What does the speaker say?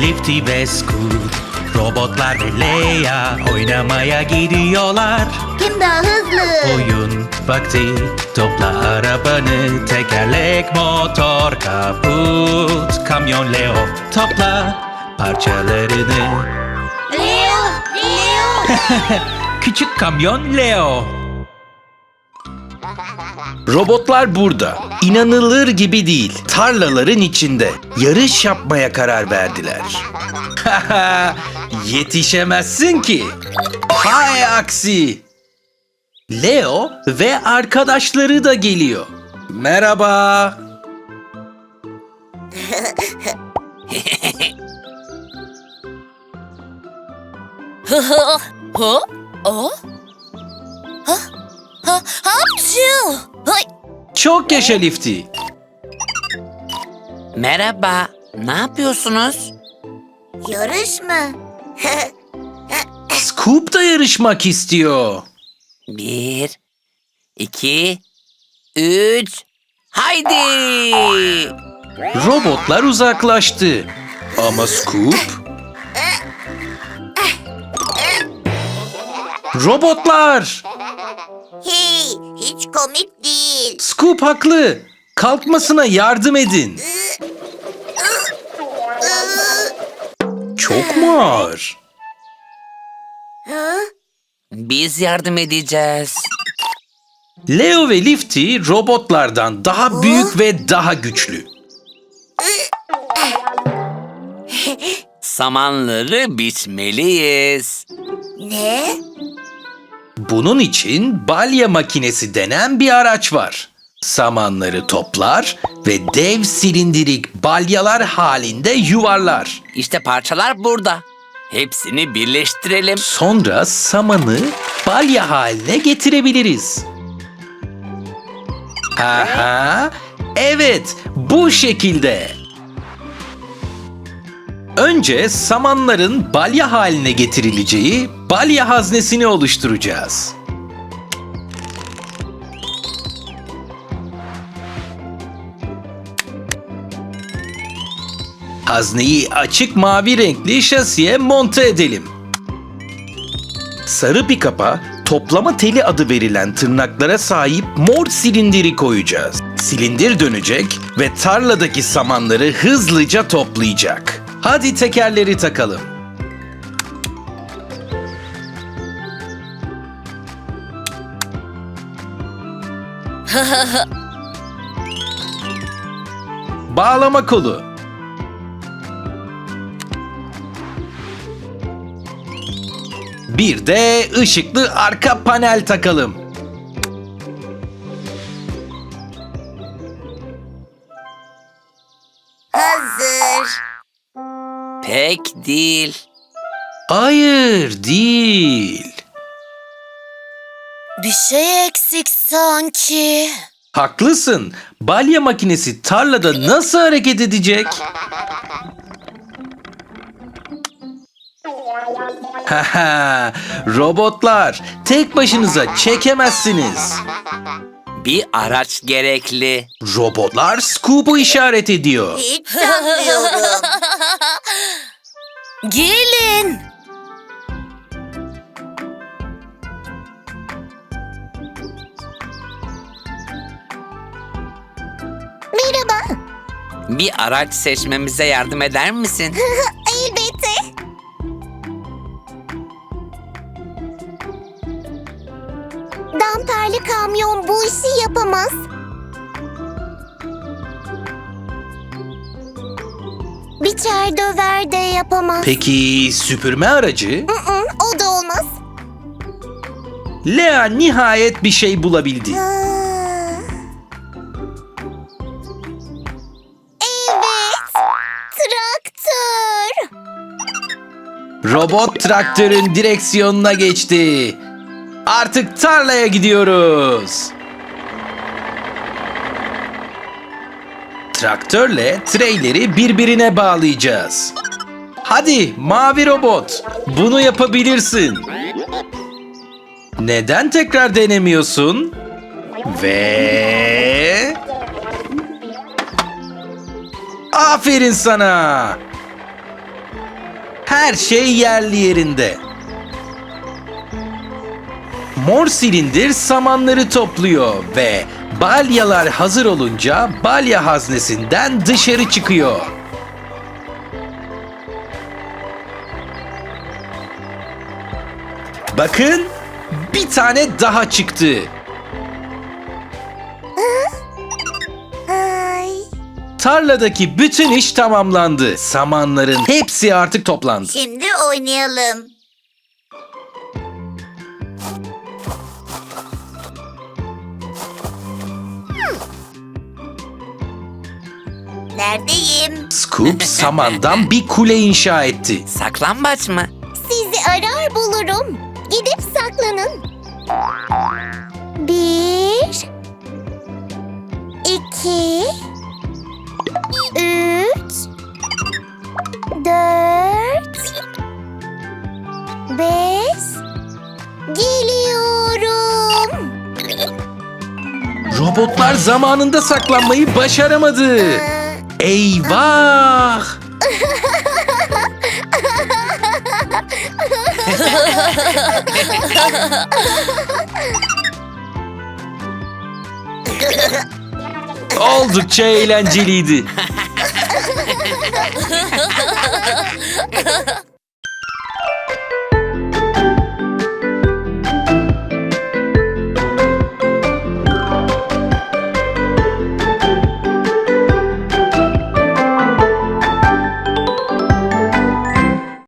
Lifty ve Scoot Robotlar ve Leia oynamaya gidiyorlar Kim daha hızlı? Oyun vakti Topla arabanı Tekerlek, motor, kaput Kamyon Leo Topla parçalarını Leo! Leo! Küçük kamyon Leo Robotlar burada. İnanılır gibi değil. Tarlaların içinde. Yarış yapmaya karar verdiler. Yetişemezsin ki. Hay aksi. Leo ve arkadaşları da geliyor. Merhaba. Hı? O? Ha? Ha? Hapşu! Hay! Çok yaşa Lifty. Merhaba, ne yapıyorsunuz? Yarış mı? Scoop da yarışmak istiyor. Bir, iki, üç, haydi! Robotlar uzaklaştı. Ama Scoop... Robotlar! Hey, hiç komik değil. Scoop haklı. Kalkmasına yardım edin. Çok mu ağır? Biz yardım edeceğiz. Leo ve Lifty robotlardan daha büyük ve daha güçlü. Samanları biçmeliyiz. Ne? Bunun için balya makinesi denen bir araç var. Samanları toplar ve dev silindirik balyalar halinde yuvarlar. İşte parçalar burada. Hepsini birleştirelim. Sonra samanı balya haline getirebiliriz. Aha, evet bu şekilde. Önce samanların balya haline getirileceği balya haznesini oluşturacağız. Hazneyi açık mavi renkli şasiye monte edelim. Sarı pikapa toplama teli adı verilen tırnaklara sahip mor silindiri koyacağız. Silindir dönecek ve tarladaki samanları hızlıca toplayacak. Hadi tekerleri takalım. Bağlama kolu. Bir de ışıklı arka panel takalım. Pek değil. Hayır, değil. Bir şey eksik sanki. Haklısın. Balya makinesi tarlada nasıl hareket edecek? Haha, robotlar tek başınıza çekemezsiniz. Bir araç gerekli. Robotlar Scoop'u işaret ediyor. Hiç sanmıyorum. Gelin. Merhaba. Bir araç seçmemize yardım eder misin? Elbette. Damperli kamyon bu işi yapamaz. Biçer döver de yapamaz. Peki süpürme aracı? Hı, o da olmaz. Lea nihayet bir şey bulabildi. Aa. Evet. Traktör. Robot traktörün direksiyonuna geçti. Artık tarlaya gidiyoruz. Traktörle treyleri birbirine bağlayacağız. Hadi mavi robot, bunu yapabilirsin. Neden tekrar denemiyorsun? Ve... Aferin sana. Her şey yerli yerinde. Mor silindir samanları topluyor ve balyalar hazır olunca balya haznesinden dışarı çıkıyor. Bakın bir tane daha çıktı. Tarladaki bütün iş tamamlandı. Samanların hepsi artık toplandı. Şimdi oynayalım. Neredeyim? Scoop samandan bir kule inşa etti. Saklambaç mı? Sizi arar bulurum. Gidip saklanın. Bir, iki, üç, dört, beş. Geliyorum. Robotlar zamanında saklanmayı başaramadı. Ee, Eyvah! Oldukça eğlenceliydi.